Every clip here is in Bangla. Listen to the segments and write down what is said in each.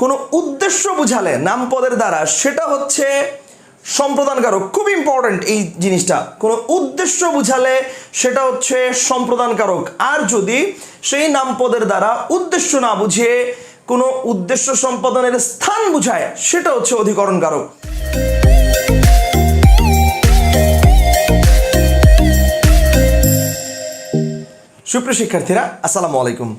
কোনো উদ্দেশ্য বুঝালে নাম পদের দ্বারা, সেটা হচ্ছে সম্প্রদানকারক। খুব ইম্পর্ট্যান্ট এই জিনিসটা। কোনো উদ্দেশ্য বুঝালে সেটা হচ্ছে সম্প্রদানকারক। আর যদি সেই নাম পদের দ্বারা উদ্দেশ্য না বুঝিয়ে কোনো উদ্দেশ্য সম্পাদনের স্থান বুঝায়, সেটা হচ্ছে অধিকরণকারক। সুপ্রিয় শিক্ষার্থীরা, আসসালামু আলাইকুম।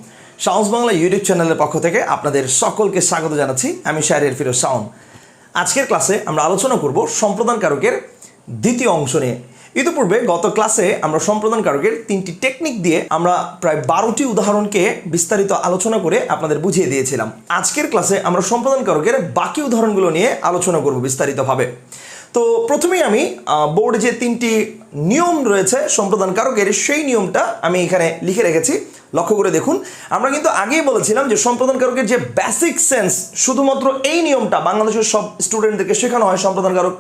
সাউন্স বাংলা ইউটিউব চ্যানেলের পক্ষ থেকে আপনাদের সকলকে স্বাগত জানাচ্ছি। আমি শাহরিয়ার ফিরোজ শাওন। আজকের ক্লাসে আমরা আলোচনা করব সম্প্রদান কারকের দ্বিতীয় অংশ নিয়ে। ইতিপূর্বে গত ক্লাসে আমরা সম্প্রদান কারকের তিনটি টেকনিক দিয়ে আমরা প্রায় বারোটি উদাহরণকে বিস্তারিত আলোচনা করে আপনাদের বুঝিয়ে দিয়েছিলাম। আজকের ক্লাসে আমরা সম্প্রদান কারকের বাকি উদাহরণগুলো নিয়ে আলোচনা করব বিস্তারিতভাবে। তো প্রথমেই আমি বোর্ডে যে তিনটি নিয়ম রয়েছে সম্প্রদান কারকের, সেই নিয়মটা আমি এখানে লিখে রেখেছি। লক্ষ্য করে দেখুন, আমরা কিন্তু আগেই বলেছিলাম যে সম্প্রদানকারকের যে বেসিক সেন্স শুধুমাত্র এই নিয়মটা বাংলাদেশের সব স্টুডেন্টদেরকে শেখানো হয় সম্প্রদানকারক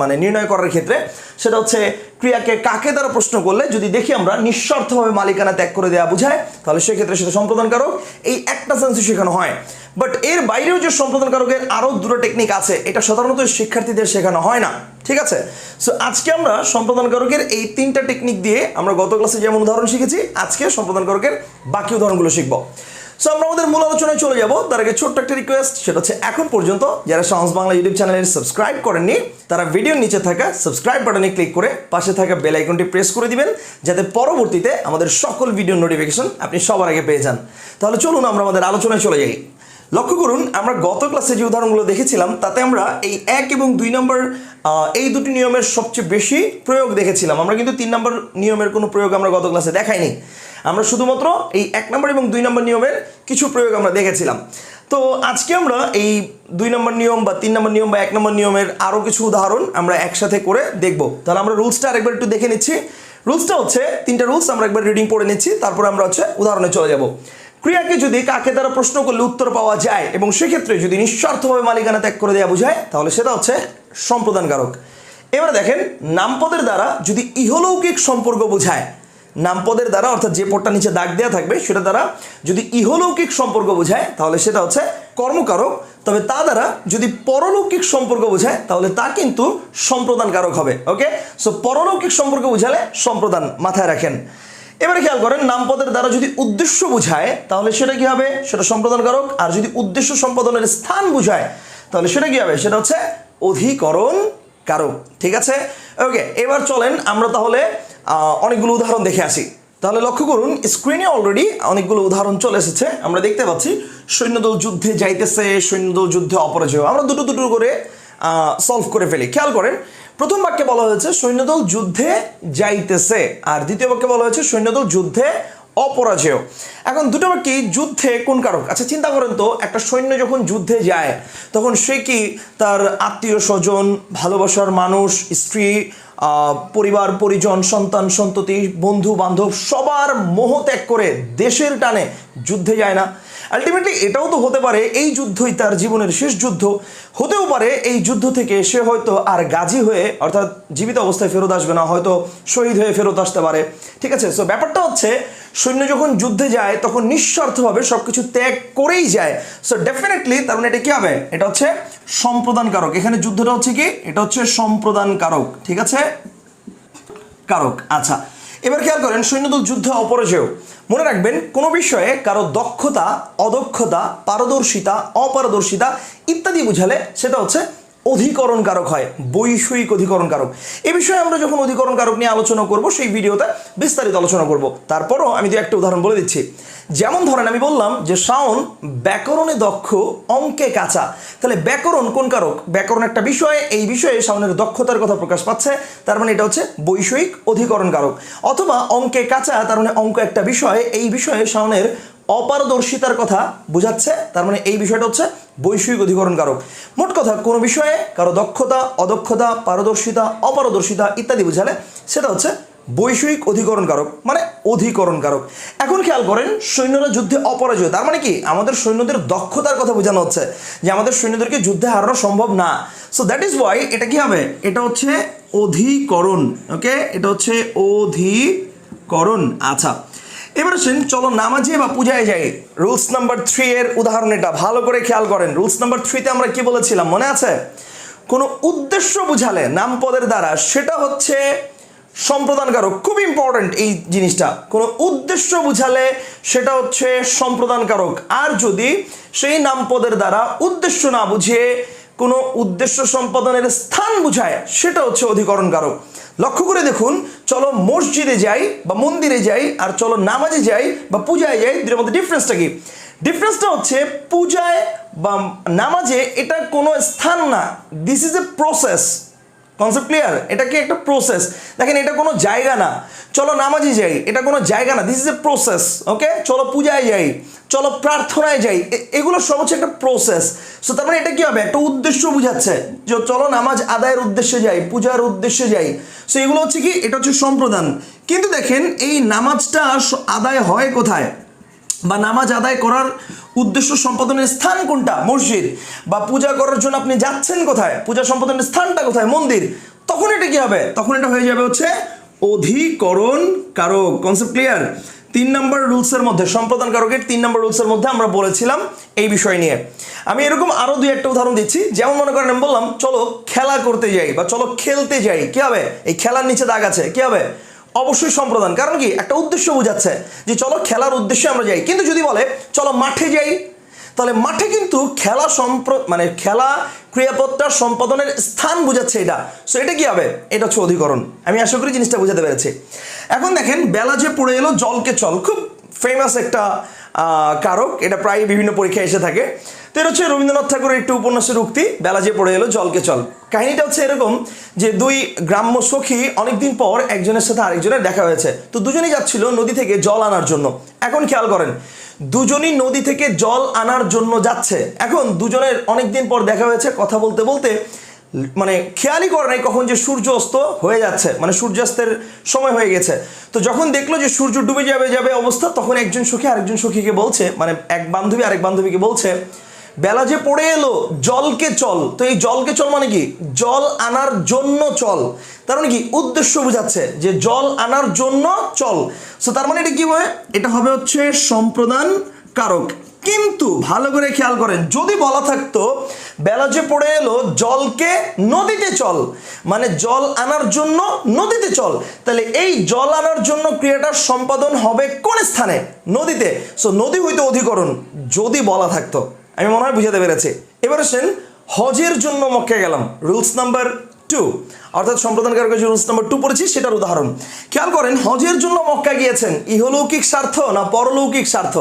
মানে নির্ণয় করার ক্ষেত্রে। সেটা হচ্ছে, ক্রিয়াকে কাকে দ্বারা প্রশ্ন করলে, যদি দেখি আমরা নিঃস্বার্থভাবে মালিকানা ত্যাগ করে দেওয়া বুঝায়, তাহলে সেক্ষেত্রে সেটা সম্প্রদানকারক। এই একটা সেন্সই শেখানো হয়। বাট এর বাইরেও যে সম্প্রদান কারকের আরও দুটো টেকনিক আছে, এটা সাধারণত শিক্ষার্থীদের শেখানো হয় না। ঠিক আছে? সো আজকে আমরা সম্প্রদান কারকের এই তিনটা টেকনিক দিয়ে আমরা গত ক্লাসে যেমন উদাহরণ শিখেছি, আজকে সম্প্রদান কারকের বাকি উদাহরণগুলো শিখব। সো আমরা আমাদের মূল আলোচনায় চলে যাব। তার আগে ছোট্ট একটা রিকোয়েস্ট সেটা হচ্ছে এখন পর্যন্ত যারা সাহস বাংলা ইউটিউব চ্যানেলের সাবস্ক্রাইব করেননি, তারা ভিডিওর নিচে থাকা সাবস্ক্রাইব বাটনে ক্লিক করে পাশে থাকা বেল আইকনটি প্রেস করে দিবেন, যাতে পরবর্তীতে আমাদের সকল ভিডিও নোটিফিকেশন আপনি সবার আগে পেয়ে যান। তাহলে চলুন আমরা আমাদের আলোচনায় চলে যাই। লক্ষ্য করুন, আমরা গত ক্লাসে যে উদাহরণগুলো দেখেছিলাম, তাতে আমরা এই এক এবং দুই নম্বর এই দুটি নিয়মের সবচেয়ে বেশি প্রয়োগ দেখেছিলাম। আমরা কিন্তু তিন নম্বর নিয়মের কোনো প্রয়োগ আমরা গত ক্লাসে দেখাইনি। আমরা শুধুমাত্র এই এক নম্বর এবং দুই নম্বর নিয়মের কিছু প্রয়োগ আমরা দেখেছিলাম। তো আজকে আমরা এই দুই নম্বর নিয়ম বা তিন নম্বর নিয়ম বা এক নম্বর নিয়মের আরও কিছু উদাহরণ আমরা একসাথে করে দেখব। তাহলে আমরা রুলসটা আরেকবার একটু দেখে নিচ্ছি। রুলসটা হচ্ছে, তিনটা রুলস আমরা একবার রিডিং পড়ে নিচ্ছি, তারপরে আমরা হচ্ছে উদাহরণে চলে যাব। ক্রিয়াকে যদি কাকে দ্বারা প্রশ্ন করলে উত্তর পাওয়া যায় এবং সেক্ষেত্রে যদি নিঃস্বার্থভাবে মালিকানা ত্যাগ করে দেওয়া বোঝায়, তাহলে সেটা হচ্ছে সম্প্রদানকারক। এবারে দেখেন, নামপদের দ্বারা যদি ইহলৌকিক সম্পর্ক বোঝায়, নামপদের দ্বারা অর্থাৎ যে পদটা নিচে দাগ দেওয়া থাকবে, সেটা দ্বারা যদি ইহলৌকিক সম্পর্ক বোঝায়, তাহলে সেটা হচ্ছে কর্মকারক। তবে তা দ্বারা যদি পরলৌকিক সম্পর্ক বোঝায়, তাহলে তা কিন্তু সম্প্রদানকারক হবে ওকে সো পরলৌকিক সম্পর্ক বোঝালে সম্প্রদান মাথায় রাখেন। এবারে খেয়াল করেন, নামপদের দ্বারা যদি উদ্দেশ্য বুঝায়, তাহলে সেটা কি হবে? সেটা সম্পাদনকারক। আর যদি উদ্দেশ্য সম্পাদনের স্থান বুঝায়, তাহলে সেটা কি হবে? সেটা হচ্ছে অধিকরণ কারক। ঠিক আছে? ওকে, এবার চলেন আমরা তাহলে অনেকগুলো উদাহরণ দেখে আসি। তাহলে লক্ষ্য করুন স্ক্রিনে অলরেডি অনেকগুলো উদাহরণ চলে এসেছে। আমরা দেখতে পাচ্ছি, সৈন্যদল যুদ্ধে যাইতেছে, সৈন্যদল যুদ্ধে অপরাজয়। আমরা দুটো দুটো করে সলভ করে ফেলি। খেয়াল করেন প্রথম বাক্যে বলা হয়েছে, সৈন্যদল যুদ্ধে যাইতেছে। আর দ্বিতীয় বাক্যে বলা হয়েছে, সৈন্যদল যুদ্ধে অপরাজেয়। এখন দুটো বাক্যে যুদ্ধে কোন কারক? আচ্ছা চিন্তা করেন তো, একটা সৈন্য যখন যুদ্ধে যায়, তখন সে কি তার আত্মীয় স্বজন, ভালোবাসার মানুষ, স্ত্রী পরিবার, পরিজন, সন্তান, সন্ততি বন্ধু বান্ধব সবার মোহ ত্যাগ করে দেশের টানে যুদ্ধে যায় না? আলটিমেটলি এটাও তো হতে পারে এই যুদ্ধই তার জীবনের শেষ যুদ্ধ। হতেও পারে এই যুদ্ধ থেকে সে হয়তো আর গাজী হয়ে, অর্থাৎ জীবিত অবস্থায় ফেরত আসবে না, হয়তো শহীদ হয়ে ফেরত আসতে পারে। ঠিক আছে সো ব্যাপারটা হচ্ছে, সৈন্য যখন যুদ্ধে যায়, তখন নিঃস্বার্থভাবে সব কিছু ত্যাগ করেই যায়। সো ডেফিনেটলি তার মানে এটা কী হবে? এটা হচ্ছে সম্প্রদান কারক এখানে যুদ্ধটা হচ্ছে কি? এটা হচ্ছে সম্প্রদান কারক ঠিক আছে? কারক। আচ্ছা এবার খেয়াল করেন, সৈন্যদল যুদ্ধ অপরাজয়। মনে রাখবেন, কোনো বিষয়ে কারও দক্ষতা, অদক্ষতা, পারদর্শিতা, অপারদর্শিতা ইত্যাদি বুঝালে সেটা হচ্ছে অধিকরণ কারক হয়, বৈষয়িক অধিকরণ কারক এ বিষয়ে আমরা যখন অধিকরণ কারক নিয়ে আলোচনা করব, সেই ভিডিওতে বিস্তারিত আলোচনা করব। তারপরও আমি দু একটা উদাহরণ বলে দিচ্ছি। যেমন ধরেন আমি বললাম যে শাওন ব্যাকরণে দক্ষ, অঙ্কে কাঁচা। তাহলে ব্যাকরণ কোন কারক? ব্যাকরণ একটা বিষয়, এই বিষয়ে শাওনের দক্ষতার কথা প্রকাশ পাচ্ছে। তার মানে এটা হচ্ছে বৈষয়িক অধিকরণ কারক। অথবা অঙ্কে কাঁচা, তার মানে অঙ্ক একটা বিষয়, এই বিষয়ে শাওনের অপারদর্শিতার কথা বোঝাচ্ছে। তার মানে এই বিষয়টা হচ্ছে বৈষয়িক অধিকরণ কারক। মোট কথা, কোনো বিষয়ে কারও দক্ষতা, অদক্ষতা, পারদর্শিতা, অপারদর্শিতা ইত্যাদি বোঝালে সেটা হচ্ছে বৈষয়িক অধিকরণ কারক মানে অধিকরণ কারক এখন খেয়াল করেন, সৈন্যরা যুদ্ধে অপরাজয়। তার মানে কি? আমাদের সৈন্যদের দক্ষতার কথা বোঝানো হচ্ছে যে আমাদের সৈন্যদেরকে যুদ্ধে হারানো সম্ভব না। সো দ্যাট ইজ ওয়াই এটা কি হবে? এটা হচ্ছে অধিকরণ ওকে এটা হচ্ছে অধিকরণ। আচ্ছা এবার আসেন, চলো নামাজে বা পূজায় যাই। রুলস নাম্বার থ্রি এর উদাহরণ এটা। ভালো করে খেয়াল করেন। রুলস নাম্বার থ্রিতে আমরা কি বলেছিলাম? মনে আছে? কোনো উদ্দেশ্য বুঝালে নাম পদের দ্বারা সেটা হচ্ছে সম্প্রদানকারক। খুব ইম্পর্ট্যান্ট এই জিনিসটা। কোনো উদ্দেশ্য বুঝালে সেটা হচ্ছে সম্প্রদানকারক। আর যদি সেই নাম পদের দ্বারা উদ্দেশ্য না বুঝিয়ে কোনো উদ্দেশ্য সম্পাদনের স্থান বুঝায়, সেটা হচ্ছে অধিকরণকারক। লক্ষ্য করে দেখুন, চলো মসজিদে যাই বা মন্দিরে যাই, আর চলো নামাজে যাই বা পূজায় যাই দুটোর মধ্যে ডিফারেন্সটা কি? ডিফারেন্সটা হচ্ছে পূজায় বা নামাজে এটা কোনো স্থান না। This is a process concept clear এটা কি একটা প্রসেস দেখেন, এটা কোনো জায়গা না। চলো নামাজে যাই, এটা কোনো জায়গা না। This is a process okay চলো পূজায় যাই, চলো প্রার্থনায় যাই। এগুলো সব হচ্ছে একটা প্রসেস সো তার মানে এটা কী হবে? একটা উদ্দেশ্য বুঝাচ্ছে। যে চলো নামাজ আদায়ের উদ্দেশ্যে যাই, পূজার উদ্দেশ্যে যাই। সো এগুলো হচ্ছে কি? এটা হচ্ছে সম্প্রদান। কিন্তু দেখেন, এই নামাজটা আদায় হয় কোথায়? বা নামাজ আদায় করার উদ্দেশ্য সম্পাদনের স্থান কোনটা? মসজিদ। বা পূজা করার জন্য আপনি যাচ্ছেন কোথায়? পূজা সম্পাদনের স্থানটা কোথায়? মন্দির। তখন এটা কি হবে? তখন এটা হয়ে যাবে হচ্ছে অধিকরণ কারক। কনসেপ্ট ক্লিয়ার তিন নম্বর রুলসের মধ্যে, সম্প্রদান কারকের তিন নম্বর রুলসের মধ্যে আমরা বলেছিলাম এই বিষয় নিয়ে। আমি এরকম আরও দুই একটা উদাহরণ দিচ্ছি। যেমন মনে করেন, আমি বললাম, চলো খেলা করতে যাই বা চলো খেলতে যাই। কি হবে? এই খেলার নিচে দাগ আছে। কি হবে? অবশ্যই সম্প্রদান। কারণ কি? একটা উদ্দেশ্য বোঝাচ্ছে যে চলো খেলার উদ্দেশ্যে আমরা যাই। কিন্তু যদি বলে, চলো মাঠে যাই, তাহলে মাঠে কিন্তু খেলা সম্প্র মানে খেলা ক্রিয়াপত্তার সম্পাদনের স্থান বোঝাচ্ছে এটা। সো এটা কি হবে? এটা হচ্ছে অধিকরণ। আমি আশা করি জিনিসটা বোঝাতে পেরেছি। এখন দেখেন, বেলা যে পড়ে এলো, জলকে চল। খুব ফেমাস একটা কারক, এটা প্রায় বিভিন্ন পরীক্ষায় এসে থাকে। তো এটা হচ্ছে রবীন্দ্রনাথ ঠাকুরের একটি উপন্যাসের উক্তি, বেলা যে পড়ে এলো, জলকে চল। কাহিনীটা হচ্ছে এরকম যে দুই গ্রাম্য সখী অনেকদিন পর একজনের সাথে আরেকজনের দেখা হয়েছে। তো দুজনেই যাচ্ছিল নদী থেকে জল আনার জন্য। এখন খেয়াল করেন, দুজনই নদী থেকে জল আনার জন্য যাচ্ছে। এখন দুজনের অনেকদিন পর দেখা হয়েছে কথা বলতে বলতে মানে খেয়ালই করে নাই কখন যে সূর্য অস্ত হয়ে যাচ্ছে মানে সূর্যাস্তের সময় হয়ে গেছে। তো যখন দেখল যে সূর্য ডুবে যাবে যাবে অবস্থা, তখন একজন সখী আরেকজন সখীকে বলছে মানে এক বান্ধবী আরেক বান্ধবীকে বলছে, বেলা যে পড়ে এলো, জলকে চল। তো এই জলকে চল মানে কি? জল আনার জন্য চল। তার মানে কি? উদ্দেশ্য বোঝাচ্ছে যে জল আনার জন্য চল। সো তার মানে এটা কি হবে এটা হবে হচ্ছে সম্প্রদান কারক। কিন্তু ভালো করে খেয়াল করেন, যদি বলা থাকতো বেলা যে পড়ে এলো, জলকে নদীতে চল। মানে জল আনার জন্য নদীতে চল। তাহলে এই জল আনার জন্য ক্রিয়াটার সম্পাদন হবে কোন স্থানে? নদীতে। সো নদী হইতে অধিকরণ, যদি বলা থাকতো। আমি মনে হয় বুঝাতে পেরেছি। এবার আসেন, হজের জন্য মক্কে গেলাম। রুলস নাম্বার টু অর্থাৎ সম্প্রদানকারকের যে রুলস নাম্বার টু পড়েছি, সেটার উদাহরণ। খেয়াল করেন, হজের জন্য মক্কা গিয়েছেন, ইহলৌকিক স্বার্থ না পরলৌকিক স্বার্থ?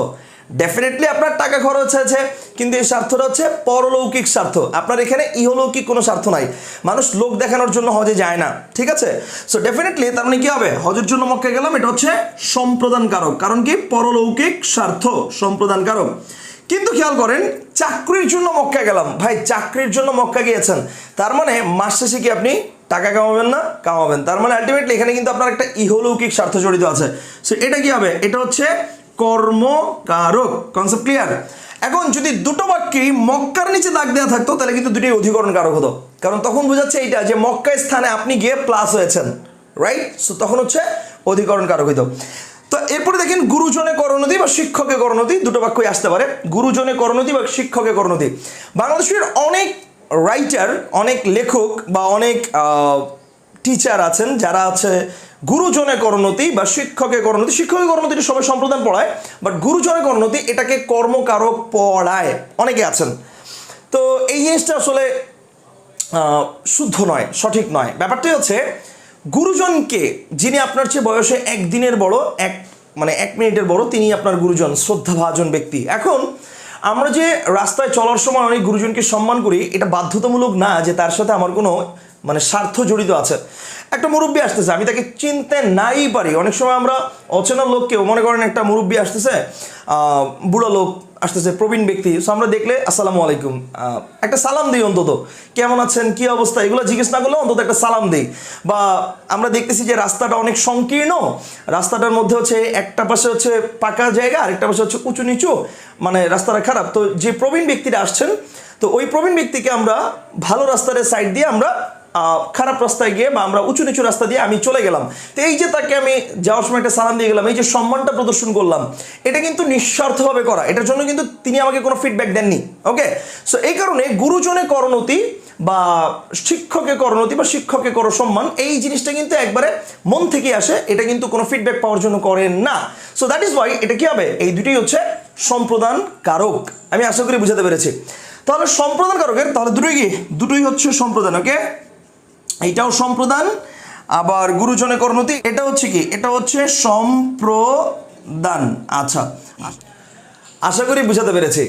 ডেফিনেটলি আপনার টাকা খরচ হয়েছে, কিন্তু এই স্বার্থটা হচ্ছে পরলৌকিক স্বার্থ। আপনার এখানে ইহলৌকিক কোনো স্বার্থ নাই। মানুষ লোক দেখানোর জন্য হজে যায় না, ঠিক আছে? সো ডেফিনেটলি তার মানে কি হবে? হজের জন্য মক্কা গেলাম, এটা হচ্ছে সম্প্রদানকারক। কারণ কি? পরলৌকিক স্বার্থ, সম্প্রদানকারক। কিন্তু খেয়াল করেন, চাকরির জন্য মক্কা গেলাম। ভাই, চাকরির জন্য মক্কা গিয়েছেন। তার মানে মাস শেষে কি আপনি টাকা কামাবেন না? কামাবেন। তার মানে আলটিমেটলি এখানে কিন্তু আপনার একটা ইহলৌকিক স্বার্থ জড়িত আছে। সো এটা কি হবে? এটা হচ্ছে কর্মকারক। কনসেপ্ট ক্লিয়ার এখন যদি দুটো বাক্যেই মক্কার নিচে দাগ দেওয়া থাকতো, তাহলে কিন্তু দুটোই অধিকরণ কারক হতো। কারণ তখন বোঝাচ্ছে এইটা যে মক্কা স্থানে আপনি গিয়ে প্লাস হয়েছেন রাইট সো তখন হচ্ছে অধিকরণ কারক হইতো। তো এরপরে দেখেন, গুরুজনে করণতি বা শিক্ষকে করণতি দুটো বাক্যই আসতে পারে। গুরুজনে করণতি বা শিক্ষকে করণতি বাংলাদেশের অনেক রাইটার অনেক লেখক বা অনেক টিচার আছেন যারা আছে গুরুজনে করণতি বা শিক্ষকে করণতি শিক্ষকে করণতি সবাই সম্প্রদান পড়ায় বাট গুরুজনে করণতি এটাকে কর্মকারক পড়ায়। অনেকে আছেন। তো এই জিনিসটা আসলে শুদ্ধ নয়, সঠিক নয়। ব্যাপারটাই হচ্ছে, গুরুজনকে যিনি আপনার চেয়ে বয়সে একদিনের বড়, এক মানে এক মিনিটের বড়, তিনি আপনার গুরুজন, শ্রদ্ধাভাজন ব্যক্তি। এখন, আমরা যে রাস্তায় চলার সময় অনেক গুরুজনকে সম্মান করি, এটা বাধ্যতামূলক না যে তার সাথে আমার কোনো মানে স্বার্থ জড়িত আছে। একটা মুরব্বী আসতেছে, আমি তাকে চিনতে নাই পারি। অনেক সময় আমরা অচেনা লোককেও মনে করেন একটা মুরব্বী আসতেছে বুড়ো লোক আসতেছে, প্রবীণ ব্যক্তি। সো আমরা দেখলে, আসসালামু আলাইকুম একটা সালাম দিই অন্তত। কেমন আছেন? কি অবস্থা? এগুলো জিজ্ঞেস না করলে অন্তত একটা সালাম দিই। বা আমরা দেখতেছি যে রাস্তাটা অনেক সংকীর্ণ। রাস্তাটার মধ্যে হচ্ছে একটা পাশে হচ্ছে পাকা জায়গা, আরেকটা পাশে হচ্ছে উঁচু নিচু। মানে রাস্তাটা খারাপ। তো যে প্রবীণ ব্যক্তিরা আসছেন, তো ওই প্রবীণ ব্যক্তিকে আমরা ভালো রাস্তার সাইড দিয়ে আমরা খারাপ রাস্তায় গিয়ে বা আমরা উঁচু নিচু রাস্তা দিয়ে আমি চলে গেলাম। তো এই যে তাকে আমি যাওয়ার সময় একটা সালাম দিয়ে গেলাম, এই যে সম্মানটা প্রদর্শন করলাম, এটা কিন্তু নিঃস্বার্থভাবে করা। এটার জন্য কিন্তু তিনি আমাকে কোনো ফিডব্যাক দেননি ওকে সো এই কারণে গুরুজনে করণতি বা শিক্ষকে করণতি বা শিক্ষকে কর সম্মান, এই জিনিসটা কিন্তু একবারে মন থেকে আসে, এটা কিন্তু কোনো ফিডব্যাক পাওয়ার জন্য করেন না। সো দ্যাট ইজ ওয়াই এটা কি হবে? এই দুটোই হচ্ছে সম্প্রদান কারক। আমি আশা করি বুঝাতে পেরেছি। তাহলে সম্প্রদান কারকের, তাহলে দুটোই কি? দুটোই হচ্ছে সম্প্রদান ওকে এইটাও সম্প্রদান, আবার গুরুজনে করণতি এটা হচ্ছে কি? এটা হচ্ছে সম্প্রদান। আচ্ছা আশা করি বুঝাতে পেরেছি।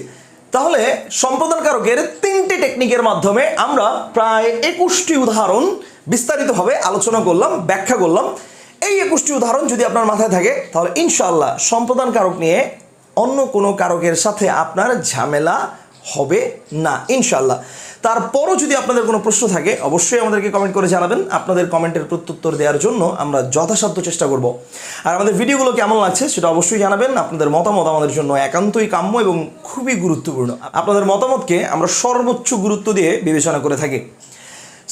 তাহলে সম্প্রদান কারকের তিনটে টেকনিকের মাধ্যমে আমরা প্রায় একুশটি উদাহরণ বিস্তারিতভাবে আলোচনা করলাম, ব্যাখ্যা করলাম। এই একুশটি উদাহরণ যদি আপনার মাথায় থাকে, তাহলে ইনশাল্লাহ সম্প্রদান কারক নিয়ে অন্য কোনো কারকের সাথে আপনার ঝামেলা হবে না ইনশাল্লাহ তারপরও যদি আপনাদের কোনো প্রশ্ন থাকে, অবশ্যই আমাদেরকে কমেন্ট করে জানাবেন। আপনাদের কমেন্টের প্রত্যুত্তর দেওয়ার জন্য আমরা যথাসাধ্য চেষ্টা করব। আর আমাদের ভিডিওগুলো কেমন লাগছে সেটা অবশ্যই জানাবেন। আপনাদের মতামত আমাদের জন্য একান্তই কাম্য এবং খুবই গুরুত্বপূর্ণ। আপনাদের মতামতকে আমরা সর্বোচ্চ গুরুত্ব দিয়ে বিবেচনা করে থাকি।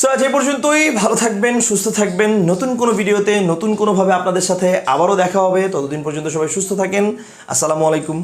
সো আজ এই পর্যন্তই। ভালো থাকবেন, সুস্থ থাকবেন। নতুন কোনো ভিডিওতে নতুন কোনোভাবে আপনাদের সাথে আবারও দেখা হবে। ততদিন পর্যন্ত সবাই সুস্থ থাকেন। আসসালামু আলাইকুম।